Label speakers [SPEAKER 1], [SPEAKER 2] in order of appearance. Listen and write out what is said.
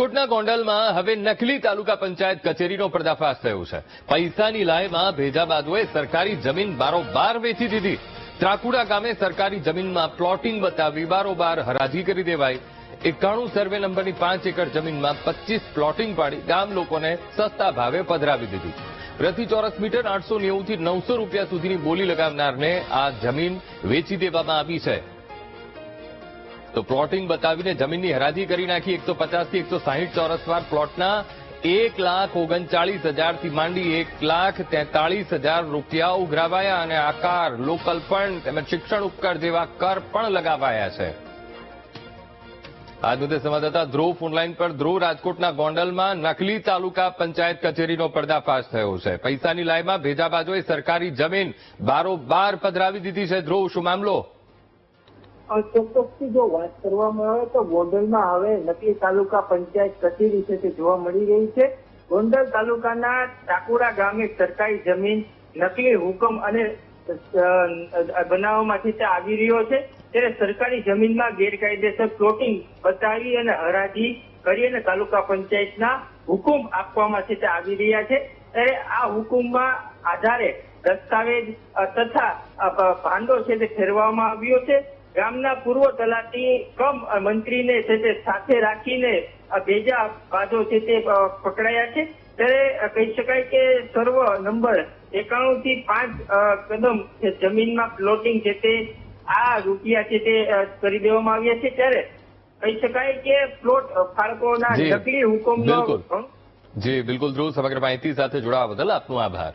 [SPEAKER 1] રાજકોટના ગોંડલમાં હવે નકલી તાલુકા પંચાયત કચેરીનો પર્દાફાશ થયો છે. પૈસાની લાયમાં ભેજાબાદોએ સરકારી જમીન બારોબાર વેચી દીધી. ત્રાકુડા ગામે સરકારી જમીનમાં પ્લોટિંગ બતાવી બારોબાર હરાજી કરી દેવાઈ. એકાણું સર્વે નંબરની પાંચ એકર જમીનમાં પચીસ પ્લોટિંગ પાડી ગામ લોકોને સસ્તા ભાવે પધરાવી દીધી. પ્રતિ ચોરસ મીટર આઠસો નેવુંથી નવસો રૂપિયા સુધીની બોલી લગાવનારને આ જમીન વેચી દેવામાં આવી છે. તો પ્લોટિંગ બતાવીને જમીનની હરાજી કરી નાખી એકસો પચાસથી એકસો સાહીઠ ચોરસવાર પ્લોટના એક લાખ ઓગણચાળીસ હજારથી માંડી એક લાખ તેતાળીસ હજાર રૂપિયા ઉઘરાવાયા અને આકાર લોકલ પણ તેમજ શિક્ષણ ઉપકર જેવા કર પણ લગાવાયા છે. આ મુદ્દે સંવાદદાતા ધ્રુવ ફોનલાઈન પર ધ્રુવ રાજકોટના ગોંડલમાં નકલી તાલુકા પંચાયત કચેરીનો પર્દાફાશ થયો છે. પૈસાની લાયમાં ભેજાબાજોએ સરકારી જમીન બારોબાર પધરાવી દીધી છે. ધ્રુવ, શું મામલો?
[SPEAKER 2] ચોક્કસથી જો વાત કરવામાં આવે તો ગોંડલમાં હવે નકલી તાલુકા પંચાયત કચેરી છે તે જોવા મળી રહી છે. ગોંડલ તાલુકાના ટાકુરા ગામે સરકારી જમીન નકલી હુકમ અને બનાવવામાંથી તે આવી રહ્યો છે. ત્યારે સરકારી જમીનમાં ગેરકાયદેસર પ્લોટિંગ બતાવી અને હરાજી કરી અને તાલુકા પંચાયતના હુકુમ આપવામાંથી તે આવી રહ્યા છે. ત્યારે આ હુકુમમાં આધારે દસ્તાવેજ તથા ભાંડો છે તે ફેરવવામાં આવ્યો છે. ગામના પૂર્વ તલાટી કમ મંત્રીને છે તે સાથે રાખીને આ ભેજા બાજો છે તે પકડાયા છે. ત્યારે કહી શકાય કે સર્વ નંબર એકાણું થી પાંચ કદમ જે જમીનમાં પ્લોટિંગ છે તે આ રૂપિયા છે તે કરી દેવામાં આવ્યા છે. ત્યારે કહી શકાય કે પ્લોટ ફાળકોના નકલી હુકમનો.
[SPEAKER 1] જી બિલકુલ. ધ્રુવ સમગ્ર માહિતી સાથે જોડાવા બદલ આપનો આભાર.